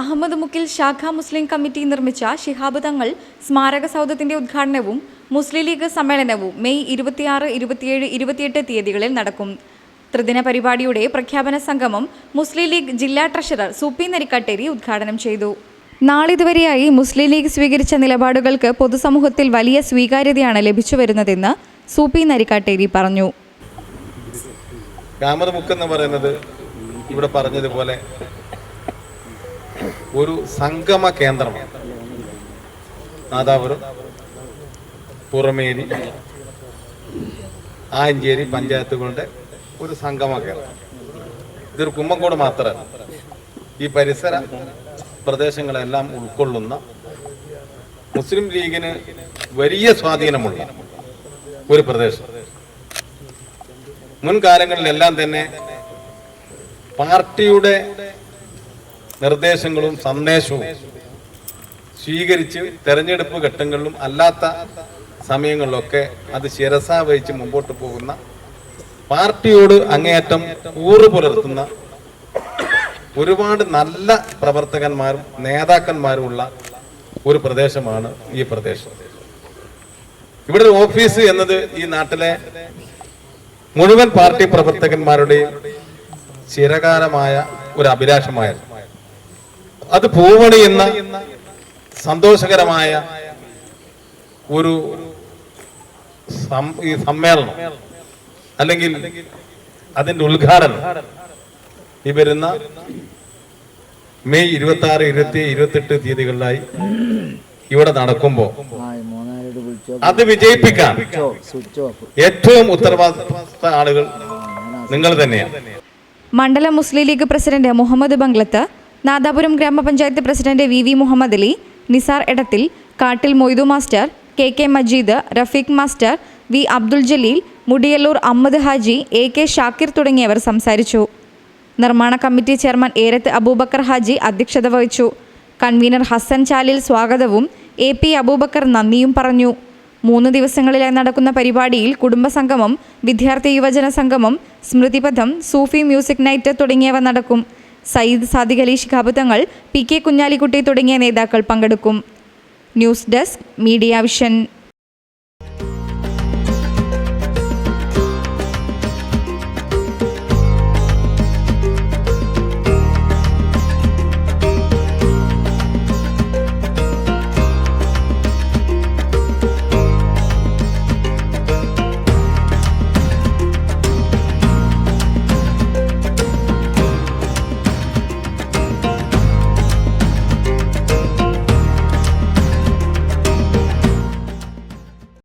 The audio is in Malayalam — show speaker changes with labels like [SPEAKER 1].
[SPEAKER 1] അഹമ്മദ് മുക്കിൽ ശാഖ മുസ്ലിം കമ്മിറ്റി നിർമ്മിച്ച ശിഹാബ് തങ്ങൾ സ്മാരക സൗധത്തിന്റെ ഉദ്ഘാടനവും മുസ്ലിം ലീഗ് സമ്മേളനവും മെയ് ഇരുപത്തിയാറ് ഇരുപത്തിയേഴ് ഇരുപത്തിയെട്ട് തീയതികളിൽ നടക്കും. ത്രിദിന പരിപാടിയുടെ പ്രഖ്യാപന സംഗമം മുസ്ലിം ലീഗ് ജില്ലാ ട്രഷറർ സുപ്പി നരിക്കട്ടേരി ഉദ്ഘാടനം ചെയ്തു. നാളിതുവരെയായി മുസ്ലിം ലീഗ് സ്വീകരിച്ച നിലപാടുകൾക്ക് പൊതുസമൂഹത്തിൽ വലിയ സ്വീകാര്യതയാണ് ലഭിച്ചു വരുന്നതെന്ന് സൂപ്പി നരിക്കാട്ടേരി പറഞ്ഞു.
[SPEAKER 2] എന്ന് പറയുന്നത് ഇവിടെ പറഞ്ഞതുപോലെ ഒരു സംഗമ കേന്ദ്രമാണ്. നാദാപുരം പുറമേരി ആഞ്ചേരി പഞ്ചായത്തുകളുടെ ഒരു സംഗമ കേന്ദ്രം. ഇതൊരു കുമ്മങ്കോട് മാത്രമല്ല ഈ പരിസര പ്രദേശങ്ങളെല്ലാം ഉൾക്കൊള്ളുന്ന മുസ്ലിം ലീഗിന് വലിയ സ്വാധീനമുള്ള ഒരു പ്രദേശം. മുൻകാലങ്ങളിലെല്ലാം തന്നെ പാർട്ടിയുടെ നിർദ്ദേശങ്ങളും സന്ദേശവും സ്വീകരിച്ച് തെരഞ്ഞെടുപ്പ് ഘട്ടങ്ങളിലും അല്ലാത്ത സമയങ്ങളിലൊക്കെ അത് ശിരസ വഹിച്ച് മുമ്പോട്ട് പോകുന്ന പാർട്ടിയോട് അങ്ങേയറ്റം ഊറ് പുലർത്തുന്ന ഒരുപാട് നല്ല പ്രവർത്തകന്മാരും നേതാക്കന്മാരുമുള്ള ഒരു പ്രദേശമാണ് ഈ പ്രദേശം. ഇവിടെ ഓഫീസ് എന്നത് ഈ നാട്ടിലെ മുഴുവൻ പാർട്ടി പ്രവർത്തകന്മാരുടെയും ചിരകാലമായ ഒരു അഭിലാഷമായിരുന്നു. അത് പൂവണിയുന്ന സന്തോഷകരമായ ഒരു സമ്മേളനം അല്ലെങ്കിൽ അതിന്റെ ഉദ്ഘാടനം ഈ വരുന്ന മെയ് ഇരുപത്തി ആറ് ഇരുപത്തി ഇരുപത്തെട്ട് തീയതികളിലായി ഇവിടെ
[SPEAKER 3] നടക്കുമ്പോ
[SPEAKER 2] അത് വിജയിപ്പിക്കാൻ ഏറ്റവും ഉത്തരവാദിത്ത ആളുകൾ നിങ്ങൾ തന്നെയാണ്.
[SPEAKER 1] മണ്ഡലം Muslim League president Muhammad Banglath Nadapuram grama panchayat president V V Muhammad Ali Nisar Edathil Kattil Moidu master K K Majeed Rafeeq master V Abdul Jaleel Mudiyallur Ahammed Haji A K Shakir തുടങ്ങിയവർ സംസാരിച്ചു. നിർമ്മാണ കമ്മിറ്റി ചെയർമാൻ ഏരത്ത് അബൂബക്കർ ഹാജി അധ്യക്ഷത വഹിച്ചു. കൺവീനർ ഹസൻ ചാലിൽ സ്വാഗതവും എ പി അബൂബക്കർ നന്ദിയും പറഞ്ഞു. മൂന്ന് ദിവസങ്ങളിലായി നടക്കുന്ന പരിപാടിയിൽ കുടുംബസംഗമം വിദ്യാർത്ഥി യുവജന സംഗമം സ്മൃതിപഥം സൂഫി മ്യൂസിക് നൈറ്റ് തുടങ്ങിയവ നടക്കും. സയ്യിദ് സാദിഖ് അലി ശിഖാബ് തങ്ങൾ പി കെ കുഞ്ഞാലിക്കുട്ടി തുടങ്ങിയ നേതാക്കൾ പങ്കെടുക്കും. News desk media vision.